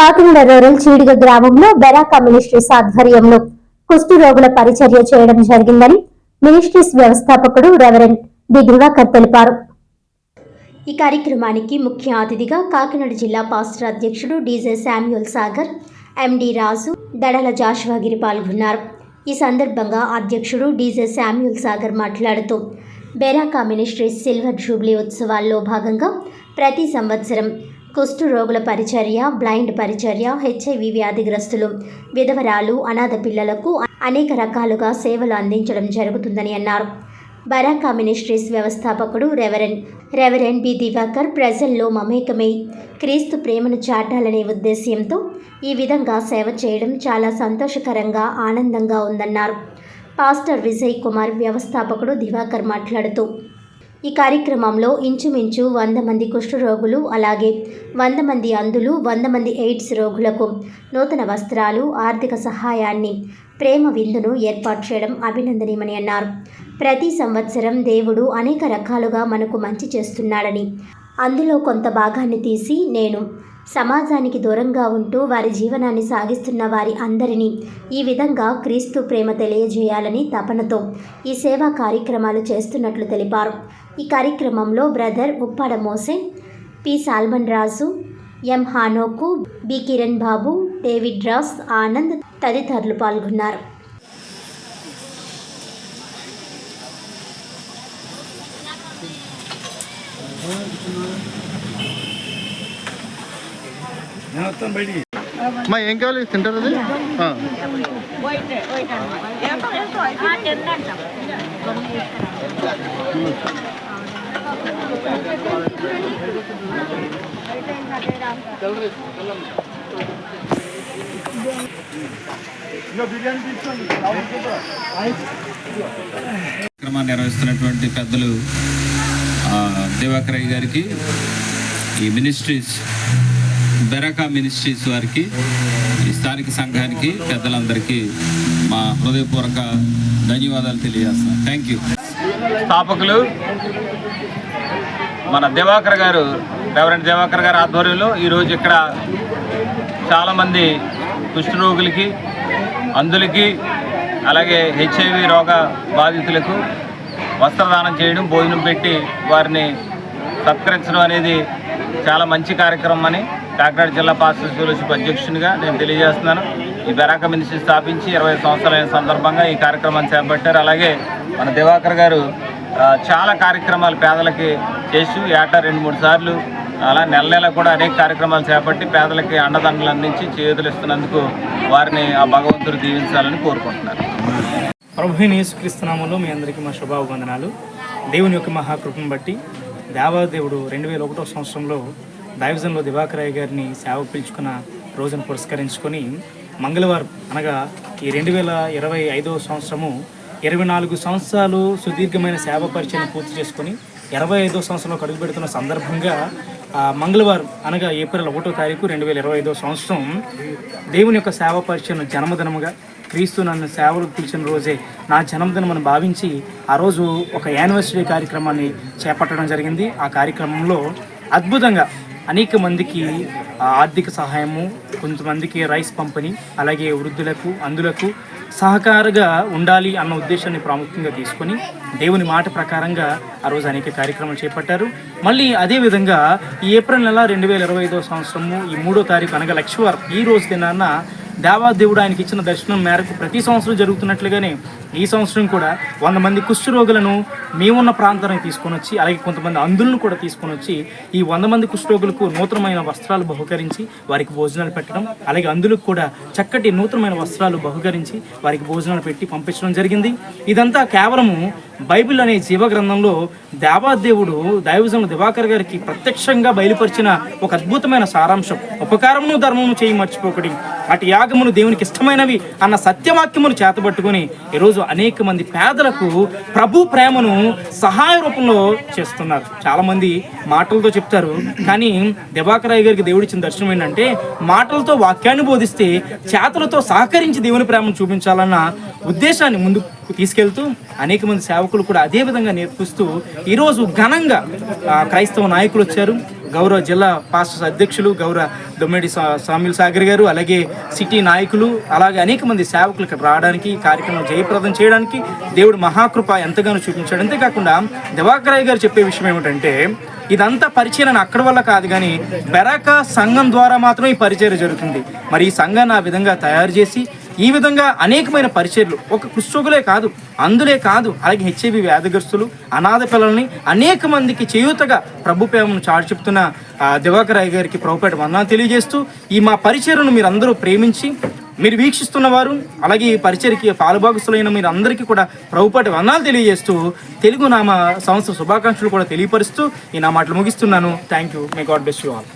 Kakinada rural Cheediga గ్రామంలో Beracah ministries ఆధ్వర్యంలో కుష్టు రోగుల పరిచర్య చేయడం జరిగిందని మినిస్ట్రీస్ వ్యవస్థాపకుడు రెవరెండ్ డి. దివాకర్ తెలిపారు. ఈ కార్యక్రమానికి ముఖ్య అతిథిగా కాకినాడ జిల్లా పాస్టర్ అధ్యక్షుడు DJ Samuel Sagar MD Raju దడల జాషువాగిరి పాల్గొన్నారు. ఈ సందర్భంగా అధ్యక్షుడు డీజే శామ్యుల్ సాగర్ మాట్లాడుతూ బెరాకా మినిస్ట్రీస్ సిల్వర్ జూబ్లీ ఉత్సవాల్లో భాగంగా ప్రతి సంవత్సరం కుష్టు రోగుల పరిచర్య బ్లైండ్ పరిచర్య హెచ్ఐవి వ్యాధిగ్రస్తులు విధవరాలు అనాథ పిల్లలకు అనేక రకాలుగా సేవలు అందించడం జరుగుతుందని అన్నారు. బరాకా మినిస్ట్రీస్ వ్యవస్థాపకుడు రెవరెన్ రెవరెన్ బి దివాకర్ ప్రజల్లో మమేకమై క్రీస్తు ప్రేమను చాటాలనే ఉద్దేశ్యంతో ఈ విధంగా సేవ చేయడం చాలా సంతోషకరంగా ఆనందంగా ఉందన్నారు. పాస్టర్ విజయ్ కుమార్ వ్యవస్థాపకుడు దివాకర్ మాట్లాడుతూ ఈ కార్యక్రమంలో ఇంచుమించు వంద మంది కుష్ఠరోగులు అలాగే వంద మంది అంధులు వంద మంది ఎయిడ్స్ రోగులకు నూతన వస్త్రాలు ఆర్థిక సహాయాన్ని ప్రేమ విందును ఏర్పాటు చేయడం అభినందనీయమని అన్నారు. ప్రతి సంవత్సరం దేవుడు అనేక రకాలుగా మనకు మంచి చేస్తున్నాడని అందులో కొంత భాగాన్ని తీసి నేను సమాజానికి దూరంగా ఉంటూ వారి జీవనాన్ని సాగిస్తున్న వారి అందరినీ ఈ విధంగా క్రీస్తు ప్రేమ తెలియజేయాలని తపనతో ఈ సేవా కార్యక్రమాలు చేస్తున్నట్లు తెలిపారు. ఈ కార్యక్రమంలో బ్రదర్ ఉప్పాడ మోసే పి. Solomon Raju M. హానోకు B. Kiran Babu David Ross Anand తదితరులు పాల్గొన్నారు. నేను వస్తాను బయటికి. అమ్మా ఏం కావాలి? తింటారు అది? కార్యక్రమాన్ని నిర్వహిస్తున్నటువంటి పెద్దలు ఆ, దివాకరయ్య గారికి ఈ మినిస్ట్రీస్ బెరకా మినిస్ట్రీస్ వారికి ఈ స్థానిక సంఘానికి పెద్దలందరికీ మా హృదయపూర్వక ధన్యవాదాలు తెలియజేస్తాను థ్యాంక్ యూ స్థాపకులు మన దివాకర్ గారు రెవరెంట్ దివాకర్ గారి ఆధ్వర్యంలో ఈరోజు ఇక్కడ చాలామంది కుష్ఠరోగులకి అందులకి అలాగే హెచ్ఐవి రోగ బాధితులకు వస్త్రదానం చేయడం భోజనం పెట్టి వారిని సత్కరించడం అనేది చాలా మంచి కార్యక్రమం అని కాకినాడ జిల్లా పాస్టర్ ఫెలోషిప్ అధ్యక్షునిగా నేను తెలియజేస్తున్నాను. ఈ బెరాక మినిస్ట్రీ స్థాపించి ఇరవై సంవత్సరాలైన సందర్భంగా ఈ కార్యక్రమాన్ని చేపట్టారు. అలాగే మన దివాకర్ గారు చాలా కార్యక్రమాలు పేదలకి చేసి ఏటా రెండు మూడు సార్లు అలా నెల నెల కూడా అనేక కార్యక్రమాలు చేపట్టి పేదలకి అండదండలు అందించి చేతులు ఇస్తున్నందుకు వారిని ఆ భగవంతుడు దీవించాలని కోరుకుంటున్నారు ప్రభుని యేసుక్రీస్తునామంలో మీ అందరికీ మా శుభాభివందనాలు. దేవుని యొక్క మహాకృపను బట్టి దేవాదేవుడు రెండు వేల ఒకటో సంవత్సరంలో దైవజన్లో దివాకరయ్య గారిని సేవకు పిలుచుకున్న రోజును పురస్కరించుకొని మంగళవారం అనగా ఈ రెండు వేల ఇరవై ఐదవ సంవత్సరము ఇరవై నాలుగు సంవత్సరాలు సుదీర్ఘమైన సేవ పరిచయం పూర్తి చేసుకొని ఇరవై ఐదో సంవత్సరంలో కడుగు పెడుతున్న సందర్భంగా మంగళవారం అనగా ఏప్రిల్ ఒకటో తారీఖు రెండు వేల ఇరవై ఐదో సంవత్సరం దేవుని యొక్క సేవ పరిచయం జన్మదినముగా క్రీస్తు నన్ను సేవలు పిలిచిన రోజే నా జన్మదినమని భావించి ఆ రోజు ఒక యానివర్సరీ కార్యక్రమాన్ని చేపట్టడం జరిగింది. ఆ కార్యక్రమంలో అద్భుతంగా అనేక మందికి ఆర్థిక సహాయము కొంతమందికి రైస్ పంపిణీ అలాగే వృద్ధులకు అందులకు సహకారగా ఉండాలి అన్న ఉద్దేశాన్ని ప్రాముఖ్యంగా తీసుకొని దేవుని మాట ప్రకారంగా ఆ రోజు అనేక కార్యక్రమాలు చేపట్టారు. మళ్ళీ అదేవిధంగా ఈ ఏప్రిల్ నెల రెండు వేల ఇరవై ఐదో సంవత్సరము ఈ మూడో తారీఖు అనగా లక్ష్మీవారం ఈ రోజు దినాన్న దేవాదేవుడు ఆయనకి ఇచ్చిన దర్శనం మేరకు ప్రతి సంవత్సరం జరుగుతున్నట్లుగానే ఈ సంవత్సరం కూడా వంద మంది కుష్ఠరోగులను మేమున్న ప్రాంతానికి తీసుకొని వచ్చి అలాగే కొంతమంది అందులను కూడా తీసుకొని వచ్చి ఈ వంద మంది కుష్ఠరోగులకు నూతనమైన వస్త్రాలు బహుకరించి వారికి భోజనాలు పెట్టడం అలాగే అందులకు కూడా చక్కటి నూతనమైన వస్త్రాలు బహుకరించి వారికి భోజనాలు పెట్టి పంపించడం జరిగింది. ఇదంతా కేవలము బైబిల్ అనే జీవ గ్రంథంలో దేవాదేవుడు దైవజన దివాకర్ గారికి ప్రత్యక్షంగా బయలుపరిచిన ఒక అద్భుతమైన సారాంశం. ఉపకారమును ధర్మము చేయి మర్చిపోకడి అటు యాగమును దేవునికి ఇష్టమైనవి అన్న సత్యవాక్యమును చేతబట్టుకుని ఈరోజు అనేక మంది పేదలకు ప్రభు ప్రేమను సహాయ రూపంలో చేస్తున్నారు. చాలామంది మాటలతో చెప్తారు కానీ దివాకరాయ్ గారికి దేవుడిచ్చిన దర్శనం ఏంటంటే మాటలతో వాక్యాన్ని బోధిస్తే చేతలతో సహకరించి దేవుని ప్రేమను చూపించాలన్న ఉద్దేశాన్ని ముందుకు తీసుకెళ్తూ అనేక మంది సేవకులు కూడా అదే విధంగా నేర్పిస్తూ ఈరోజు ఘనంగా క్రైస్తవ నాయకులు వచ్చారు. గౌరవ జిల్లా పాస్టర్స్ అధ్యక్షులు గౌరవ దొమ్మిడి సా- సాగర్ గారు అలాగే సిటీ నాయకులు అలాగే అనేక మంది సేవకులు ఇక్కడ రావడానికి కార్యక్రమం జయప్రదం చేయడానికి దేవుడు మహాకృప ఎంతగానో చూపించాడు. అంతేకాకుండా దివాకరాయ్ గారు చెప్పే విషయం ఏమిటంటే ఇదంతా పరిచయం అక్కడ వల్ల కాదు కానీ బెరాక సంఘం ద్వారా మాత్రమే ఈ పరిచయం జరుగుతుంది. మరి ఈ సంఘాన్ని ఆ విధంగా తయారు చేసి ఈ విధంగా అనేకమైన పరిచర్లు. ఒక కుష్ఠోగులే కాదు అందులే కాదు అలాగే హెచ్ఐవి వ్యాధిగ్రస్తులు అనాథ పిల్లల్ని అనేక మందికి చేయూతగా ప్రభు ప్రేమను చాటు చెప్తున్న దివాకర్ రాయ్ గారికి ప్రభుపేట వందనాలు తెలియజేస్తూ ఈ మా పరిచయను మీరు అందరూ ప్రేమించి మీరు వీక్షిస్తున్న వారు అలాగే ఈ పరిచయకి పాలుభాగస్తులైన మీరు అందరికీ కూడా ప్రభుపాటి వందనాలు తెలియజేస్తూ తెలుగు నామ సంవత్సర శుభాకాంక్షలు కూడా తెలియపరుస్తూ ఈ నా మాటలు ముగిస్తున్నాను. థ్యాంక్ యూ మే గాడ్ బెస్ట్ యూ ఆల్